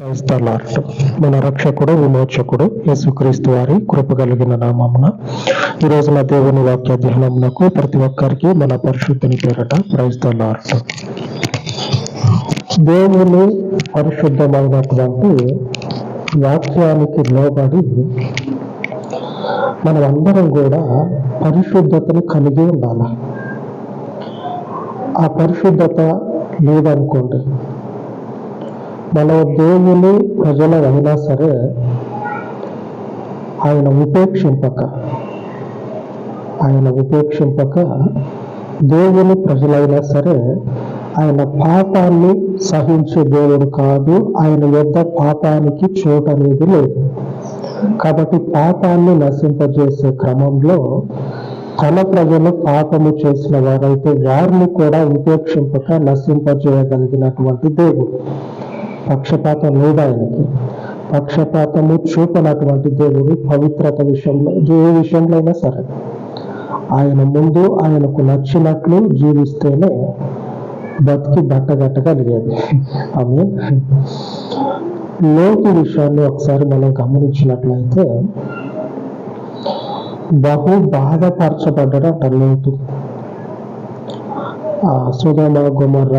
క్రైస్తలార్ట్ మన రక్షకుడు విమోచకుడు యేసుక్రీస్తు వారి కృప కలిగిన నామమున ఈ రోజున దేవుని వాక్య ధ్యానమునకు ప్రతి ఒక్కరికి మన పరిశుద్ధిని పేరట క్రైస్తలార్ట్ దేవుని పరిశుద్ధమైనటువంటి వాక్యానికి లోబడి మనమందరం కూడా పరిశుద్ధతను కలిగి ఉండాలి? ఆ పరిశుద్ధత లేదనుకోండి మనం దేవుని ప్రజలు అయినా సరే ఆయన ఉపేక్షింపక ఆయన ఉపేక్షింపక దేవుని ప్రజలైనా సరే ఆయన పాపాన్ని సహించే దేవుడు కాదు ఆయన యొద్ద పాపానికి చోటు అనేది లేదు. కాబట్టి పాపాన్ని నశింపజేసే క్రమంలో తన ప్రజలు పాపము చేసిన వారైతే వారిని కూడా ఉపేక్షింపక నశింపజేయగలిగినటువంటి దేవుడు. పక్షపాతం లేదు ఆయనకి పక్షపాతము చూపనటువంటి దేవుడు పవిత్రత విషయంలో ఏ విషయంలో అయినా సరే. ఆయన ముందు ఆయనకు నచ్చినట్లు జీవిస్తేనే బతికి బట్టగట్టగలిగేది ఆమె లోతు విషయాన్ని ఒకసారి మనం గమనించినట్లయితే బహు బాధపరచబడ్డట లోతు. ఆ సుధమ గుమర్ర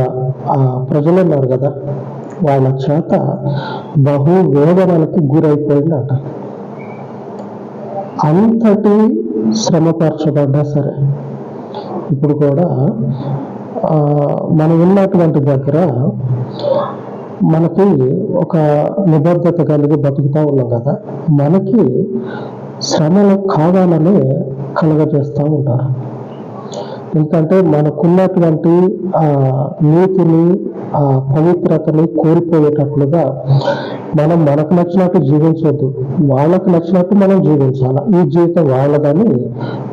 ఆ ప్రజలు ఉన్నారు కదా వాళ్ళ చేత బహు వేదనలకు గురైపోయిందట. అంతటి శ్రమపరచబడ్డా సరే. ఇప్పుడు కూడా ఆ, మనం ఉన్నటువంటి దగ్గర మనకి ఒక నిబద్ధత కలిగి బతుకుతా ఉన్నాం కదా. మనకి శ్రమలు కావాలని కలగజేస్తూ ఉంటారు. ఎందుకంటే మనకున్నటువంటి ఆ నీతిని ఆ పవిత్రతని కోల్పోయేటట్లుగా మనం మనకు నచ్చినట్టు జీవించవద్దు వాళ్ళకు నచ్చినట్టు మనం జీవించాలి? ఈ జీవితం వాళ్ళదని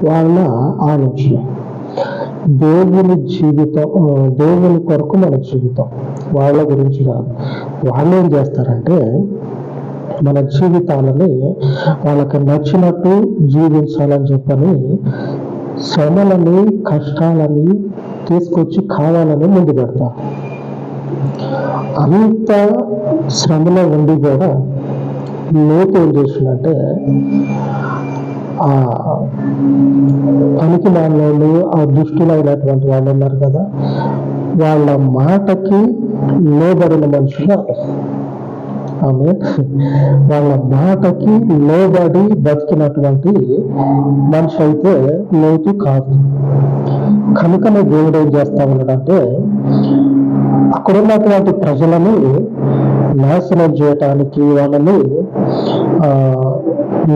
వాళ్ళ ఆలోచన. దేవుని జీవితం దేవుని కొరకు మన జీవితం. వాళ్ళ గురించి కాదు. వాళ్ళు ఏం చేస్తారంటే మన జీవితాలని వాళ్ళకి నచ్చినట్టు జీవించాలని చెప్పని శ్రమలని కష్టాలని తీసుకొచ్చి కావాలని ముందు పెడతారు. అంత శ్రమలో ఉండి కూడా లోతు ఏం చేసిందంటే ఆ పనికి వాళ్ళు ఆ దుష్టులైనటువంటి వాళ్ళు ఉన్నారు కదా వాళ్ళ మాటకి లోబడిన మనుషులు ఆమె వాళ్ళ మాటకి లోబడి బతికినటువంటి మనిషి అయితే లోతు కాదు. కనుకనే దేవుడు ఏం చేస్తా ఉన్నాడంటే అక్కడ ఉన్నటువంటి ప్రజలను నాశనం చేయటానికి వాళ్ళని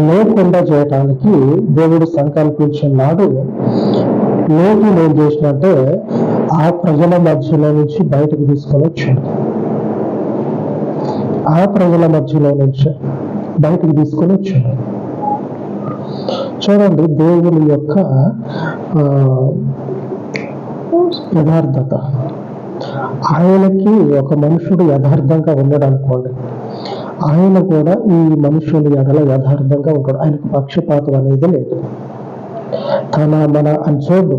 లేకుండా చేయటానికి దేవుడు సంకల్పించిన నాడు లోతు ఏం చేసినట్టే ఆ ప్రజల మధ్యలో నుంచి బయటకు తీసుకొని వచ్చాడు. ఆ ప్రజల మధ్యలో నుంచి బయటకు తీసుకొని వచ్చాడు. చూడండి దేవుని యొక్క యథార్థత. ఆయనకి ఒక మనుషుడు యథార్థంగా ఉన్నాడు అనుకోండి. ఆయన కూడా ఈ మనుషుల ఎడల యథార్థంగా ఉంటాడు. ఆయనకు పక్షపాతం అనేది లేదు. తన మన అని చూడు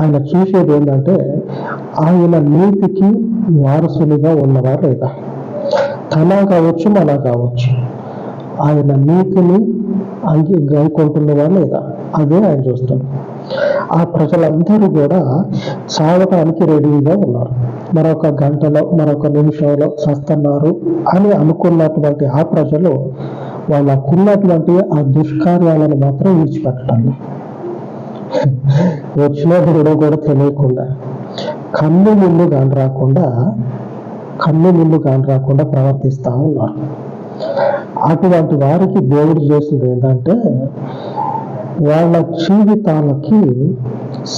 ఆయన చూసేది ఏంటంటే ఆయన నీతికి వారసులుగా ఉన్నవా లేదా? తన కావచ్చు మన కావచ్చు. ఆయన నీతిని అంగీ గైకొంటున్నవారు లేదా? అదే ఆయన చూస్తాడు. ఆ ప్రజలందరూ కూడా సాగటానికి రెడీగా ఉన్నారు. మరొక గంటలో మరొక నిమిషంలో చస్తున్నారు అని అనుకున్నటువంటి ఆ ప్రజలు వాళ్ళకున్నటువంటి ఆ దుష్కార్యాలను మాత్రం విడిచిపెట్టడం. వచ్చిన దేవుడో కూడా తెలియకుండా కన్ను ముందు కాని రాకుండా కన్ను ముందు కాని రాకుండా ప్రవర్తిస్తూ ఉన్నారు. అటువంటి వారికి దేవుడు చేసింది ఏంటంటే వాళ్ళ జీవితాలకి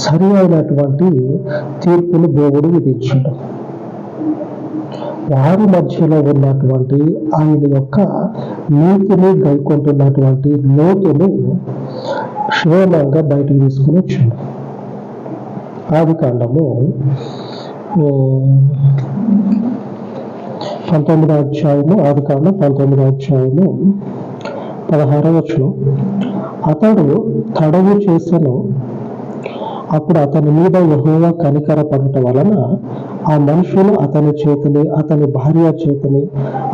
సరి అయినటువంటి తీర్పును దేవుడు విధించడం వారి మధ్యలో ఉన్నటువంటి ఆయన యొక్క నీతిని గైకొంటున్నటువంటి లోతుని క్షేమంగా బయటకు తీసుకుని వచ్చాడు. ఆది కాండము పంతొమ్మిదో అధ్యాయము ఆది కాండం పంతొమ్మిదో అధ్యాయము పదహారవ వచనం. అతడు తడవు చేసెను. అప్పుడు అతని మీద యెహోవా కనికర పడటం వలన ఆ మనుషులు అతని చేతిని అతని భార్య చేతిని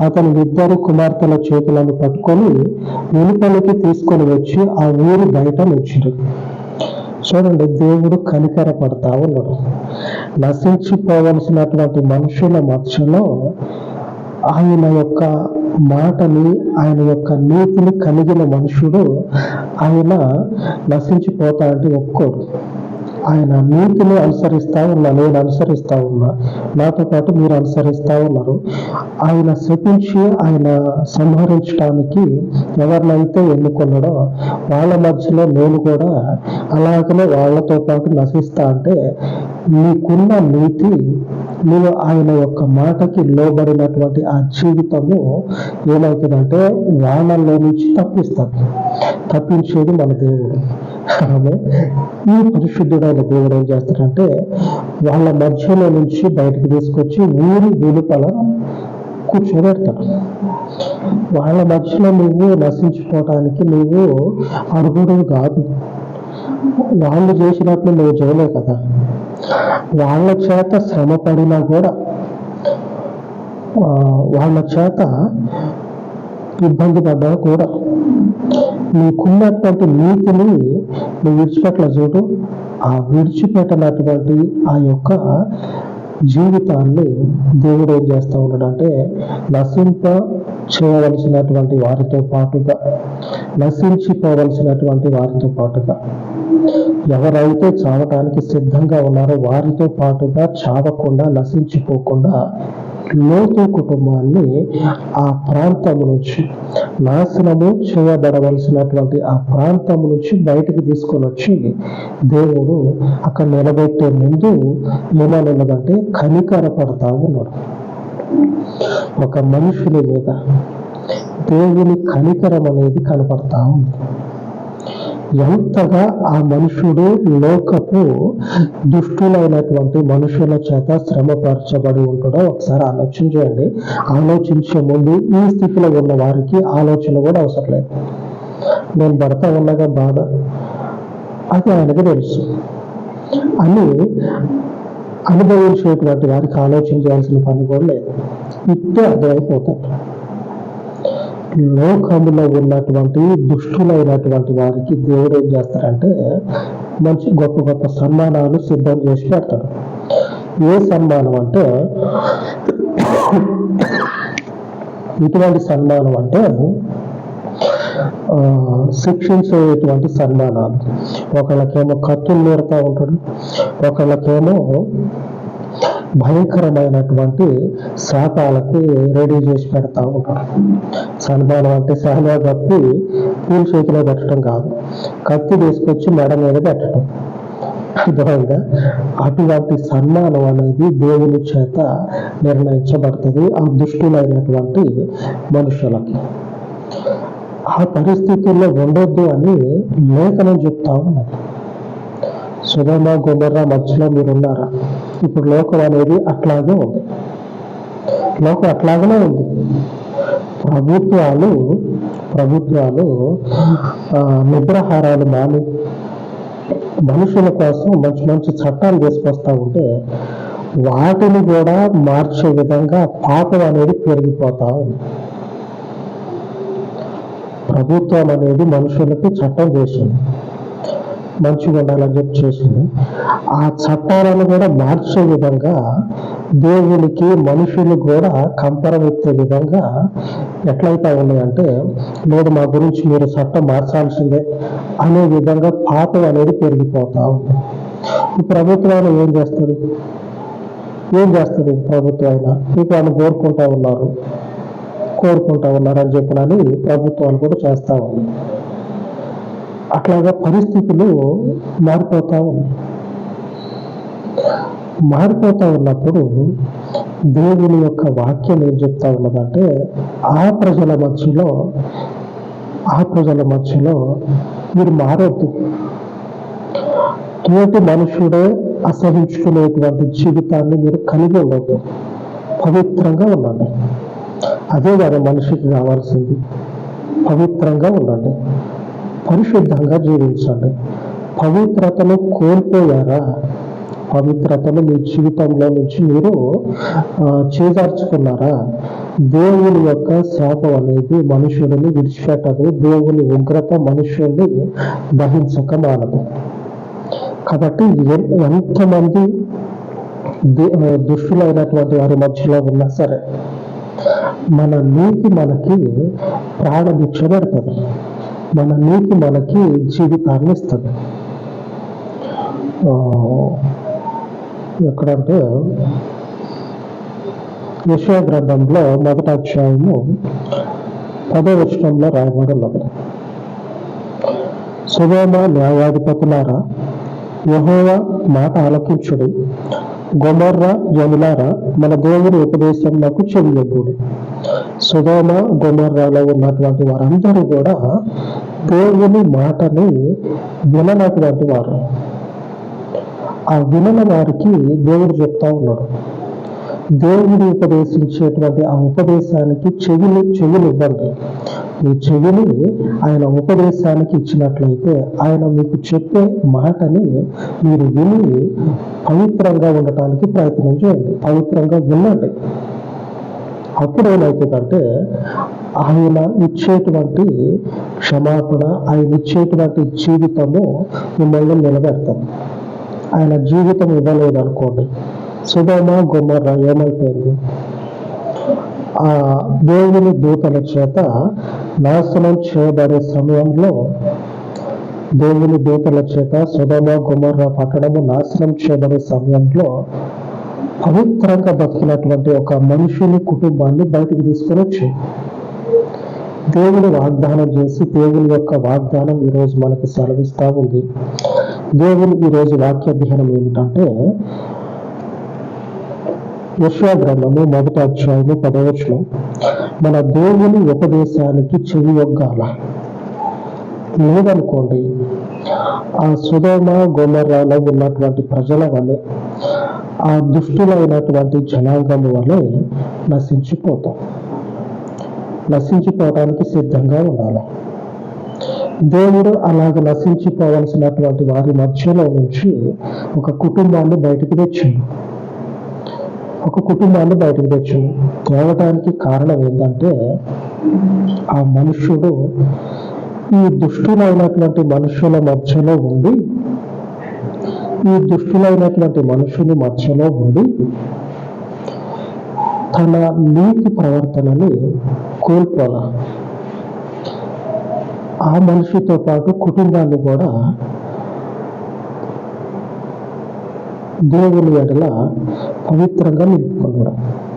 అతని ఇద్దరు కుమార్తెల చేతులను పట్టుకొని వెలుపలికి తీసుకొని వచ్చి ఆ ఊరు బయట నుంచిరు. చూడండి దేవుడు కనికర పడతా ఉన్నాడు. నశించిపోవలసినటువంటి మనుషుల మధ్యలో ఆయన యొక్క మాటని ఆయన యొక్క నీతిని కలిగిన మనుషుడు ఆయన నశించిపోతా అంటే ఒప్పుకోడు. ఆయన నీతిని అనుసరిస్తా ఉన్నా నేను అనుసరిస్తా ఉన్నా నాతో పాటు మీరు అనుసరిస్తా ఉన్నారు. ఆయన శపించి ఆయన సంహరించడానికి ఎవరినైతే ఎన్నుకున్నాడో వాళ్ళ మధ్యలో నేను కూడా అలాగనే వాళ్ళతో పాటు నశిస్తా అంటే నీకున్న నీతి నువ్వు ఆయన యొక్క మాటకి లోబడినటువంటి ఆ జీవితము ఏమవుతుందంటే వాళ్ళలో నుంచి తప్పిస్తాను తప్పించేది మన దేవుడు. ఆమె ఈ పరిశుద్ధుడైన దేవుడు ఏం చేస్తారంటే వాళ్ళ మధ్యలో నుంచి బయటకు తీసుకొచ్చి ఊరి వెలుపల కూర్చోబెడతాడు. వాళ్ళ మధ్యలో నువ్వు నశించిపోవటానికి నువ్వు అర్హుడు కాదు. వాళ్ళు చేసినట్లు నువ్వు చేయలే కదా. వాళ్ళ చేత శ్రమ పడినా కూడా వాళ్ళ చేత ఇబ్బంది పడ్డా కూడా నీకున్నటువంటి నీతిని నువ్వు విడిచిపెట్ల చూడు ఆ విడిచిపెట్టనటువంటి ఆ యొక్క జీవితాన్ని దేవుడు ఏం చేస్తూ ఉన్నాడంటే నశింప చేయవలసినటువంటి వారితో పాటుగా నశించిపోవలసినటువంటి వారితో పాటుగా. ఎవరైతే చావటానికి సిద్ధంగా ఉన్నారో వారితో పాటుగా చావకుండా నశించిపోకుండా లోతు కుటుంబాన్ని ఆ ప్రాంతం నుంచి నాశనము చేయబడవలసినటువంటి ఆ ప్రాంతం నుంచి బయటకు తీసుకొని వచ్చి దేవుడు అక్కడ నిలబెట్టే ముందు ఏమని ఉన్నదంటే కనికర పడతా ఉన్నాడు. ఒక మనుషుని మీద దేవుని కనికరం అనేది కనపడతా ఉంది. ఎంతగా ఆ మనుషుడు లోకపు దుష్టులైనటువంటి మనుషుల చేత శ్రమపరచబడి ఉంటాడో ఒకసారి ఆలోచన చేయండి. ఆలోచించే ముందు ఈ స్థితిలో ఉన్న వారికి ఆలోచన కూడా అవసరం లేదు. నేను భర్త ఉన్నగా బాధ? అది ఆయనకు తెలుసు. అని అనుభవించేటువంటి వారికి ఆలోచన చేయాల్సిన పని కూడా లేదు. ఇట్టే అర్థమైపోతుంది లోకములో ఉన్నటువంటి దుష్టులైనటువంటి వారికి దేవుడు ఏం చేస్తారంటే మంచి గొప్ప గొప్ప సన్మానాలు సిద్ధం చేసి పెడతాడు. ఏ సన్మానం అంటే ఇటువంటి సన్మానం అంటే శిక్షించేటువంటి సన్మానాలు. ఒకళ్ళకేమో కత్తులు నేర్తా ఉంటాడు ఒకళ్ళకేమో భయంకరమైనటువంటి శాపాలకి రెడీ చేసి పెడతా ఉంటాడు సన్మానం అంటే సహనా కప్పి పూల చేతిలో పెట్టడం కాదు. కత్తి తీసుకొచ్చి మెడ మీద పెట్టడం. అర్థమైందా అటువంటి సన్మానం అనేది దేవుని చేత నిర్ణయించబడుతుంది ఆ దుష్టులైనటువంటి మనుషులకి. ఆ పరిస్థితుల్లో ఉండొద్దు అని లేఖనం చెప్తా ఉన్నది. సుధమ గుమర్రా మధ్యలో మీరున్నారా? ఇప్పుడు లోకం అనేది అట్లాగే ఉంది. లోకం అట్లాగనే ఉంది. ప్రభుత్వాలు ప్రభుత్వాలు నిద్రహారాలు నిద్రాహారాలు మాని మనుషుల కోసం మంచి మంచి చట్టాలు తీసుకొస్తా ఉంటే వాటిని కూడా మార్చే విధంగా పాపం అనేది పెరిగిపోతా ఉంది. ప్రభుత్వం అనేది మనుషులకు చట్టం చేసింది. మంచిగా ఉండాలని చెప్పి చేసింది ఆ చట్టాలను కూడా మార్చే విధంగా దేవునికి మనుషులు కూడా కంపరమెత్తే విధంగా ఎట్లయితే ఉన్నాయంటే లేదు మా గురించి మీరు చట్టం మార్చాల్సిందే అనే విధంగా పాపం అనేది పెరిగిపోతా ఉంది. ఈ ప్రభుత్వాలు ఏం చేస్తుంది? ఏం చేస్తుంది ప్రభుత్వం అయినా? మీకు వాళ్ళు కోరుకుంటా ఉన్నారు. కోరుకుంటా ఉన్నారని అని ప్రభుత్వాలు కూడా చేస్తా ఉన్నాయి. అట్లాగా పరిస్థితులు మారిపోతా ఉన్నాయి. మారిపోతా ఉన్నప్పుడు దేవుని యొక్క వాక్యం ఏం చెప్తా ఉన్నదంటే ఆ ప్రజల మధ్యలో ఆ ప్రజల మధ్యలో మీరు మారొద్దు. తోటి మనుషుడే అసహించుకునేటువంటి జీవితాన్ని మీరు కలిగి ఉండదు పవిత్రంగా ఉండండి. అదే కదా మనిషికి కావాల్సింది. పవిత్రంగా ఉండండి. పరిశుద్ధంగా జీవించండి. పవిత్రతను కోల్పోయారా? పవిత్రతను మీ జీవితంలో నుంచి మీరు చేదార్చుకున్నారా దేవుని యొక్క శాపం అనేది మనుషులని విడిచిపెట్టదు. దేవుని ఉగ్రత మనుషుల్ని దహించక మానదు. కాబట్టి ఎంతమంది దే- దుష్టులైనటువంటి వారి మధ్యలో ఉన్నా సరే మన నీతి మనకి ప్రాణభిక్ష పెడుతుంది. మన నీతి మనకి జీవితాన్ని ఇస్తుంది. ఎక్కడంటే యశో గ్రంథంలో మొదటి అధ్యాయము పదో విషయంలో రాయబడి ఉన్నది సుగమ న్యాయాధిపతులారా యహోవ మాట ఆలకించుడి. గొమర్రా యములారా మన దేవుని ఉపదేశం నాకు చెవియొగ్గుడి సుధోమ గొమర్రాలో ఉన్నటువంటి వారందరూ కూడా దేవుని మాటని విననటువంటి వారు. ఆ వినని వారికి దేవుడు చెప్తా ఉన్నాడు. దేవుడు ఉపదేశించేటువంటి ఆ ఉపదేశానికి చెవులు చెవులు ఇవ్వండి మీ చెవిని ఆయన ఉపదేశానికి ఇచ్చినట్లయితే ఆయన మీకు చెప్పే మాటని మీరు విని పవిత్రంగా ఉండటానికి ప్రయత్నం చేయండి. పవిత్రంగా వినండి. అప్పుడు ఏమవుతుందంటే ఆయన ఇచ్చేటువంటి క్షమాపణ ఆయన ఇచ్చేటువంటి జీవితము మిమ్మల్ని నిలబెడతాం ఆయన జీవితం ఇవ్వలేదు అనుకోండి సుధమ గుమ్మర్ర ఏమైపోయింది? ఆ దేవుని దూతల చేత నాశనం చేయబడే సమయంలో దేవుని దూతల చేత సుధమ గుమ్మర్ర పట్టణము నాశనం చేయబడే సమయంలో పవిత్రంగా బతికినటువంటి ఒక మనుషుని కుటుంబాన్ని బయటికి తీసుకొని వచ్చి దేవుని వాగ్దానం చేసి దేవుని యొక్క వాగ్దానం ఈరోజు మనకి సెలవిస్తూ ఉంది. దేవుని ఈరోజు వాక్య ధ్యానం ఏమిటంటే యశ్వా గ్రంథము మొదటి అధ్యాయము పదవచనం మన దేవుని ఉపదేశానికి చెవి యొగ్గాల లేదనుకోండి ఆ సుధోమ గోమర్రాలో ఉన్నటువంటి ప్రజల వలె ఆ దుష్టులైనటువంటి జనాంగం వలె నశించిపోతాం. నశించిపోవడానికి సిద్ధంగా ఉండాలి. దేవుడు అలాగ నశించిపోవలసినటువంటి వారి మధ్యలో నుంచి ఒక కుటుంబాన్ని బయటికి తెచ్చిండు. ఒక కుటుంబాన్ని బయటకు తెచ్చింది తేవటానికి కారణం ఏంటంటే ఆ మనుష్యుడు ఈ దుష్టులైనటువంటి మనుషుల మధ్యలో ఉండి ఈ దుష్టులైనటువంటి మనుషుని మధ్యలో ఉండి తన నీతి ప్రవర్తనని కోల్పోలా ఆ మనిషితో పాటు కుటుంబాన్ని కూడా దేవుని ఎడల పవిత్రంగా నిలుపుకున్నాడు.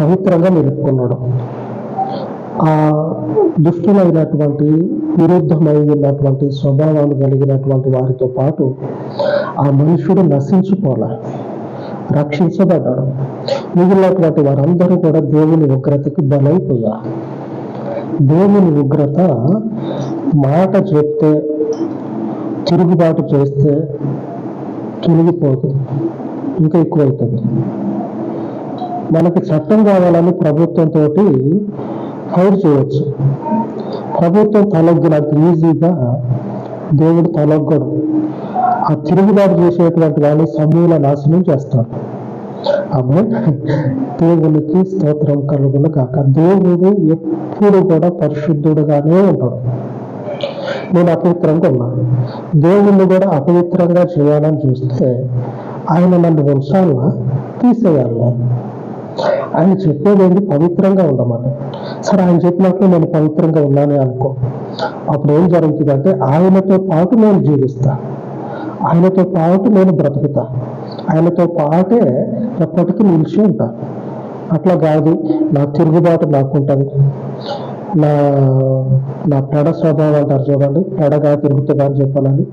పవిత్రంగా నిలుపుకున్నాడు. ఆ దుష్టులైనటువంటి విరుద్ధమై ఉన్నటువంటి స్వభావాలు కలిగినటువంటి వారితో పాటు ఆ మనుషుడు నశించిపోలే రక్షించబడ్డాడు. మిగిలినటువంటి వారందరూ కూడా దేవుని ఉగ్రతకి బలైపోయారు. దేవుని ఉగ్రత మాట చెప్తే తిరుగుబాటు చేస్తే తొలగిపోదు ఇంకా ఎక్కువవుతుంది మనకి చట్టం కావాలని ప్రభుత్వంతో ఫైర్ చేయవచ్చు ప్రభుత్వం తలొగ్గినంత ఈజీగా దేవుడు తలొగ్గడు. ఆ తిరుగుబాటు చేసేటువంటి వాళ్ళు సమూల నాశనం చేస్తాడు. అమ్మ దేవునికి స్తోత్రం కలుగును కాక దేవుడు ఎప్పుడు కూడా పరిశుద్ధుడుగానే ఉంటాడు. నేను అపవిత్రంగా ఉన్నాను. దేవుణ్ణి కూడా అపవిత్రంగా చేయాలని చూస్తే ఆయన నన్ను ఉంచాలా తీసేయాలా. ఆయన చెప్పేది ఏంటి పవిత్రంగా ఉండమని. సరే ఆయన చెప్పినట్లు నేను పవిత్రంగా ఉన్నానే అనుకో. అప్పుడు ఏం జరుగుతుందంటే ఆయనతో పాటు నేను జీవిస్తా. ఆయనతో పాటు నేను బ్రతుకుతా. ఆయనతో పాటే ఎప్పటికీ నిలిచి ఉంటా. అట్లా కాదు నా తిరుగుబాటు నాకుంటుంది. నా నా పెడ స్వభావం అంటారు చూడండి. పెడగా తిరుగుతుందా అని చెప్పాలని.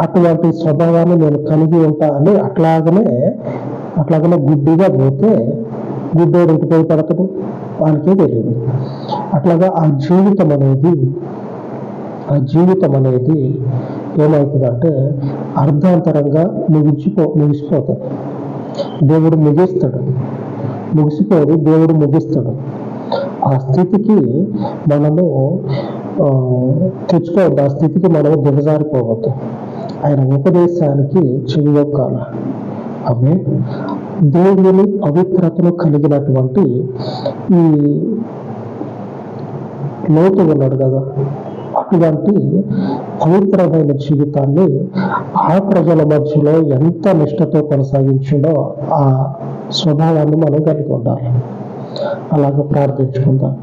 అటువంటి స్వభావాన్ని నేను కలిగి ఉంటాను అని అట్లాగనే అట్లాగనే గుడ్డిగా పోతే గుడ్డోడు ఇంటికి పడతాడు. వానికే తెలియదు. అట్లాగా ఆ జీవితం అనేది ఆ జీవితం అనేది ఏమవుతుందంటే అర్ధాంతరంగా ముగించిపో ముగిసిపోతుంది దేవుడు ముగిస్తాడు. ముగిసిపోదు దేవుడు ముగిస్తాడు. ఆ స్థితికి మనము తెచ్చుకోవద్దు. ఆ స్థితికి మనము దిగజారిపోవద్దు. ఆయన ఉపదేశానికి చెవియొక్కాల ఆమె దేవుని పవిత్రతను కలిగినటువంటి ఈ లోతు ఉన్నాడు కదా. అటువంటి పవిత్రమైన జీవితాన్ని ఆ ప్రజల మధ్యలో ఎంత నిష్టతో కొనసాగించిండో ఆ స్వభావాన్ని మనం కలిగి ఉండాలి. అలాగ ప్రార్థించుకుందాం.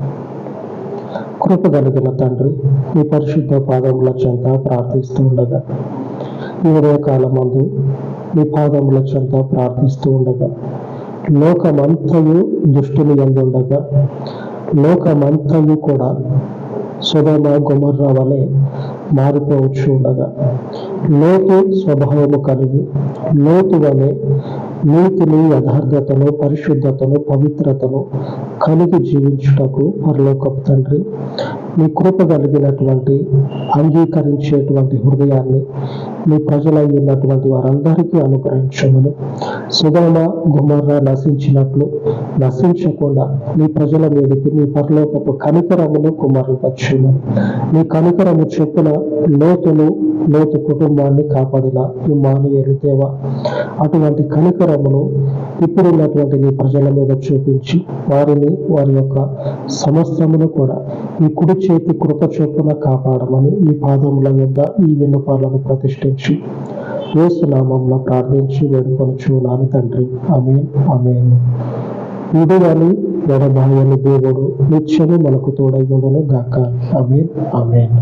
కృప కలిగిన తండ్రి మీ పరిశుద్ధ పాదముల చెంత ప్రార్థిస్తూ ఉండగా ఈ ఉదయకాలం మందు మీ పాదముల చెంత ప్రార్థిస్తూ ఉండగా లోకమంతయు దుష్టుని ఎందుండగా లోకమంతయు కూడా సుధమ గుమర్ర వలె మారిపోవచ్చు ఉండగా లోతు స్వభావము కలిగి లోతు వలె నీతిని యథార్థతను పరిశుద్ధతను పవిత్రతను కలిగి జీవించుటకు పరలోకపు తండ్రి మీ కృప కలిగినటువంటి అంగీకరించేటువంటి హృదయాన్ని మీ ప్రజలై ఉన్నటువంటి వారందరికీ అనుగ్రహించమని సుగమ గుమర్ర నశించినట్లు నశించకుండా మీ ప్రజల మీదకి మీ పరలోకపు కనికరమును కుమరింపచ్చుమని మీ కనికరము చెప్పిన లోతును లోతు కుటుంబాన్ని కాపాడిన ఈ మానవులు దేవ. అటువంటి కనికరమును ఇప్పుడున్నటువంటి నీ ప్రజల మీద చూపించి వారిని వారి యొక్క సమస్తమును కూడా ఈ కుడి చేతి కృప చొప్పున కాపాడమని ఈ పాదముల యొద్ద ఈ విన్నపాలను ప్రతిష్ఠించి యేసునామంలో ప్రార్థించి వేడుకొని చూడాలి తండ్రి. ఆమె ఆమె విడువని ఎడబాయని దేవుడు నిత్యము మనకు తోడై ఉండను గాక ఆమె ఆమెన్.